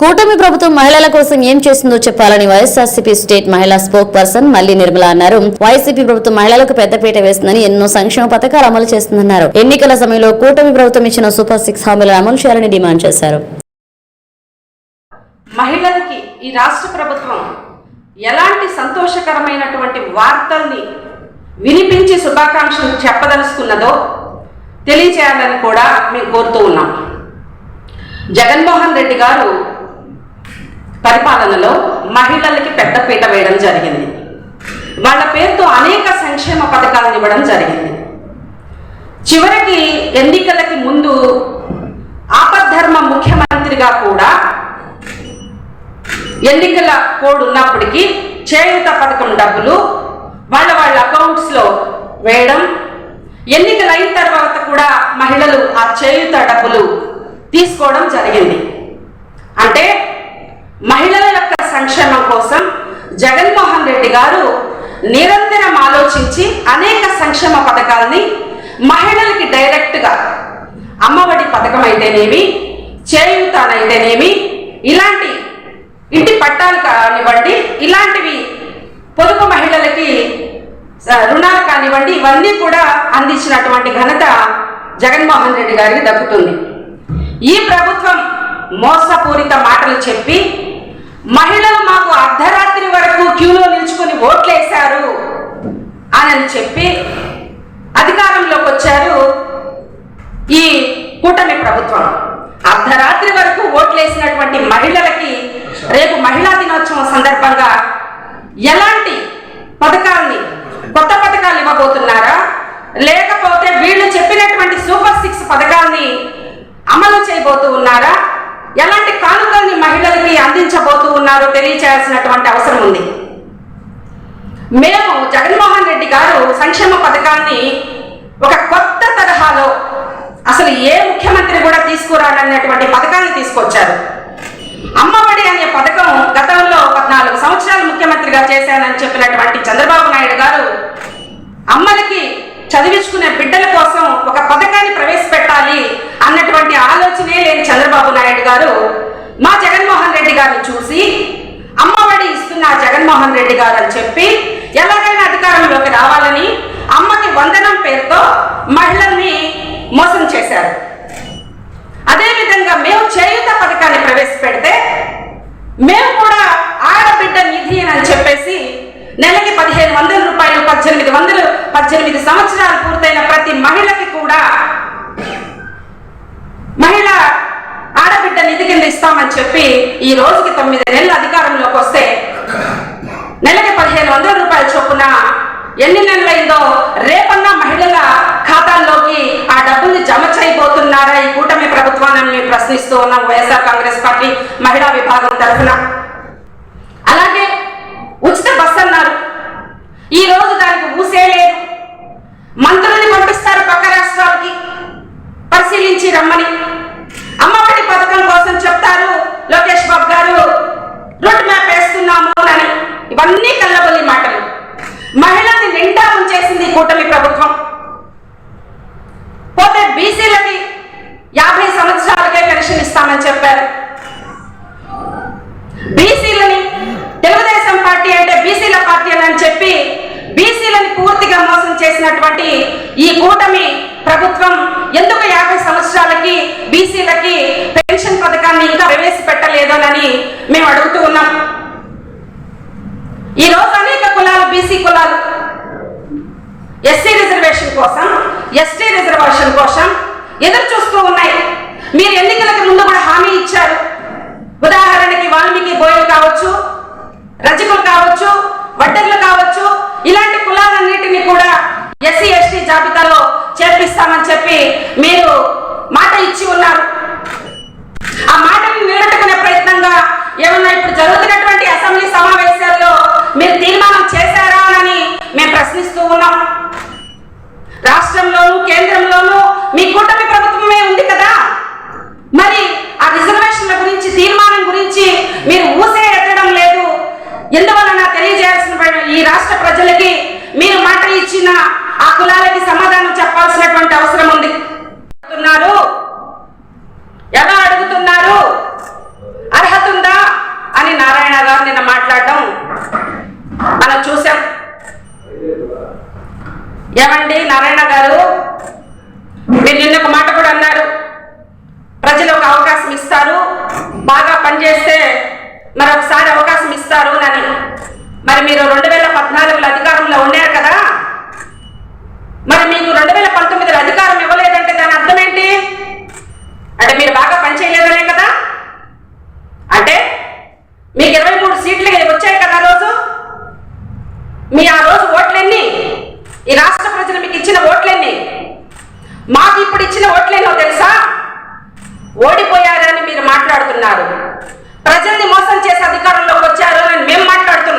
కూటమి ప్రభుత్వం మహిళల కోసం ఏం చేస్తుందో చెప్పాలని వైఎస్ఆర్సీపీ స్టేట్ మహిళా స్పోక్ పర్సన్ మల్లి నిర్మల అన్నారు. వైసీపీ ప్రభుత్వం మహిళలకు పెద్దపీట వేస్తుందని ఎన్నో సంక్షేమ పథకాలు అమలు చేస్తుందన్నారు. ఎన్నికల సమయంలో కూటమి ప్రభుత్వం ఇచ్చిన సూపర్ సిక్స్ హామీలను అమలు చేయాలని డిమాండ్ చేశారు. మహిళలకి ఈ రాష్ట్ర ప్రభుత్వం ఎలాంటి సంతోషకరమైనటువంటి వార్తల్ని వినిపించి శుభాకాంక్షలు చెప్పదలుచుకున్నదో తెలియచేయాలని కూడా మేము కోరుతూ ఉన్నాం. జగన్మోహన్ రెడ్డి గారు పరిపాలనలో మహిళలకి పెద్దపీట వేయడం జరిగింది. వాళ్ళ పేరుతో అనేక సంక్షేమ పథకాలను ఇవ్వడం జరిగింది. చివరికి ఎన్నికలకి ముందు ఆపద్ధర్మ ముఖ్యమంత్రిగా కూడా ఎన్నికల కోడ్ ఉన్నప్పటికీ చేయూత పథకం డబ్బులు వాళ్ళ వాళ్ళ అకౌంట్స్లో వేయడం ఎన్నికలు అయిన తర్వాత కూడా మహిళలు ఆ చేయూత డబ్బులు తీసుకోవడం జరిగింది. అంటే మహిళల యొక్క సంక్షేమం కోసం జగన్మోహన్ రెడ్డి గారు నిరంతరం ఆలోచించి అనేక సంక్షేమ పథకాలని మహిళలకి డైరెక్ట్గా అమ్మఒడి పథకం అయితేనేమి చేయూతానైతేనేమి ఇలాంటి ఇంటి పట్టాలు కానివ్వండి ఇలాంటివి పొదుపు మహిళలకి రుణాలు కానివ్వండి ఇవన్నీ కూడా అందించినటువంటి ఘనత జగన్మోహన్ రెడ్డి గారికి దక్కుతుంది. ఈ ప్రభుత్వం మోసపూరిత మాటలు చెప్పి మహిళలు మాకు అర్ధరాత్రి వరకు క్యూలో నిల్చుకుని ఓట్లేశారు అని చెప్పి అధికారంలోకి వచ్చారు ఈ కూటమి ప్రభుత్వం. అర్ధరాత్రి వరకు ఓట్లేసినటువంటి మహిళలకి రేపు మహిళా దినోత్సవం సందర్భంగా ఎలాంటి పథకాల్ని కొత్త పథకాలు ఇవ్వబోతున్నారా? లేకపోతే వీళ్ళు చెప్పినటువంటి సూపర్ సిక్స్ పథకాల్ని అమలు చేయబోతూ ఉన్నారా? ఎలాంటి కానుకల్ని అందించబోతూ ఉన్నారో తెలియచేయాల్సినటువంటి అవసరం ఉంది. మేము జగన్మోహన్ రెడ్డి గారు సంక్షేమ పథకాన్ని ఒక కొత్త తరహాలో అసలు ఏ ముఖ్యమంత్రి కూడా తీసుకురాలన్నటువంటి పథకాన్ని తీసుకొచ్చారు. అమ్మఒడి అనే పథకం గతంలో పద్నాలుగు సంవత్సరాలు ముఖ్యమంత్రిగా చేశానని చెప్పినటువంటి చంద్రబాబు నాయుడు గారు అమ్మలకి చదివించుకునే బిడ్డల కోసం ఒక పథకాన్ని ప్రవేశపెట్టాలి అన్నటువంటి ఆలోచనే లేని చంద్రబాబు నాయుడు గారు మా జగన్మోహన్ రెడ్డి గారిని చూసి అమ్మఒడి ఇస్తున్న జగన్మోహన్ రెడ్డి గారు అని చెప్పి ఎలాగైనా అధికారంలోకి రావాలని అమ్మకి వందనం పేరుతో మహిళల్ని మోసం చేశారు. అదేవిధంగా మేము చేయుత పథకాన్ని ప్రవేశపెడితే మేము కూడా ఆడబిడ్డ నిధి అని చెప్పేసి నెలకి పదిహేను వందల రూపాయలు పద్దెనిమిది వందలు పద్దెనిమిది సంవత్సరాలు పూర్తయిన ప్రతి మహిళకి కూడా మహిళ ఆడబిడ్డ నిధి కింద ఇస్తామని చెప్పి ఈ రోజుకి తొమ్మిది నెలల అధికారంలోకి వస్తే నెలకి పదిహేను వందల రూపాయల చొప్పున ఎన్ని నెలలైందో రేపన్నా మహిళల డబ్బులు జమ చేయబోతున్నారా? ఈ కూటమి ప్రభుత్వాన్ని మేము ప్రశ్నిస్తూ ఉన్నాం వైఎస్ఆర్ కాంగ్రెస్ పార్టీ మహిళా విభాగం తరఫున. అలాగే ఉచిత బస్ అన్నారు. ఈ రోజు దానికి ఊసే లేదు. మంత్రుల్ని పంపిస్తారు పక్క రాష్ట్రాలకి. పరిశీలించి రమ్మని. అమ్మఒడి పథకం కోసం చెప్తారు లోకేష్ బాబు గారు. రోడ్ మ్యాప్ వేస్తున్నాము అని. ఇవన్నీ కల్లబొల్లి మాటలు. మహిళల్ని నిండా ఉంచేసింది కూటమి ప్రభుత్వం పోతే బీసీలకి యాభై సంవత్సరాలకే పెన్షన్ ఇస్తామని చెప్పారు. బీసీలని తెలుగుదేశం పార్టీ అంటే బీసీల పార్టీ అని చెప్పి బీసీలను పూర్తిగా మోసం చేసినటువంటి ఈ కూటమి ప్రభుత్వం ఎందుకు యాభై సంవత్సరాలకి బీసీలకి పెన్షన్ పథకాన్ని ఇంకా ప్రవేశపెట్టలేదోనని మేము అడుగుతూ ఉన్నాం. ఈరోజు అనేక కులాలు బీసీ కులాలు. ఎస్సీ రిజర్వేషన్ కోసం ఎస్టీ రిజర్వేషన్ కోసం ఎదురు చూస్తూ ఉన్నాయి. మీరు ఎన్నికలకు ముందు కూడా హామీ ఇచ్చారు. ఉదాహరణకి వాల్మీకి బోయలు కావచ్చు రజకులు కావచ్చు వడ్డర్లు కావచ్చు ఇలాంటి కులాలన్నింటినీ కూడా ఎస్సీ ఎస్టీ జాబితాలో చేర్పిస్తామని చెప్పి మీరు మాట ఇచ్చి ఉన్నారు. ఆ మాటని నిలబెట్టుకునే ప్రయత్నంగా ఏమన్నా ఇప్పుడు జరుగుతున్నటువంటి అసెంబ్లీ సమావేశాల్లో మీరు తీర్మానం చేశారా అని మేము ప్రశ్నిస్తూ ఉన్నాం. రాష్ట్రంలోను కేంద్రంలోనూ మీ కూటమి ప్రభుత్వమే ఉంది కదా మరి ఆ రిజర్వేషన్ల గురించి తీర్మానం గురించి మీరు ఊసే ఎత్తడం లేదు ఎందువలన తెలియజేయాల్సిన ప- ఈ రాష్ట్ర ప్రజలకి మీరు మాట ఇచ్చిన ఆ కులాలకి సమాధానం చెప్పాల్సినటువంటి అవసరం ఉంది అడుగుతున్నారు ఎలా అడుగుతున్నారు అర్హత ఏమండి నారాయణ గారు. మీరు నిన్న ఒక మాట కూడా అన్నారు. ప్రజలు ఒక అవకాశం ఇస్తారు. బాగా పనిచేస్తే మరొకసారి అవకాశం ఇస్తారు అని మరి మీరు రెండు వేల పద్నాలుగులో అధికారంలో ఉన్నారు కదా? మరి మీకు రెండు వేల పంతొమ్మిదిలో అధికారం ఇవ్వలేదంటే దాని అర్థం ఏంటి? అంటే మీరు బాగా పనిచేయలేదనే కదా? అంటే మీకు ఇరవై మూడు సీట్లు వచ్చాయి కదా రోజు? మీ ఆ రోజు ఓట్లెన్ని? ఈ రాష్ట్ర ప్రజలు మీకు ఇచ్చిన ఓట్లన్నీ. మాకు ఇప్పుడు ఇచ్చిన ఓట్లేనో తెలుసా? ఓడిపోయారని మీరు మాట్లాడుతున్నారు. ప్రజల్ని మోసం చేసి అధికారంలోకి వచ్చారు అని మేము మాట్లాడుతున్నాం.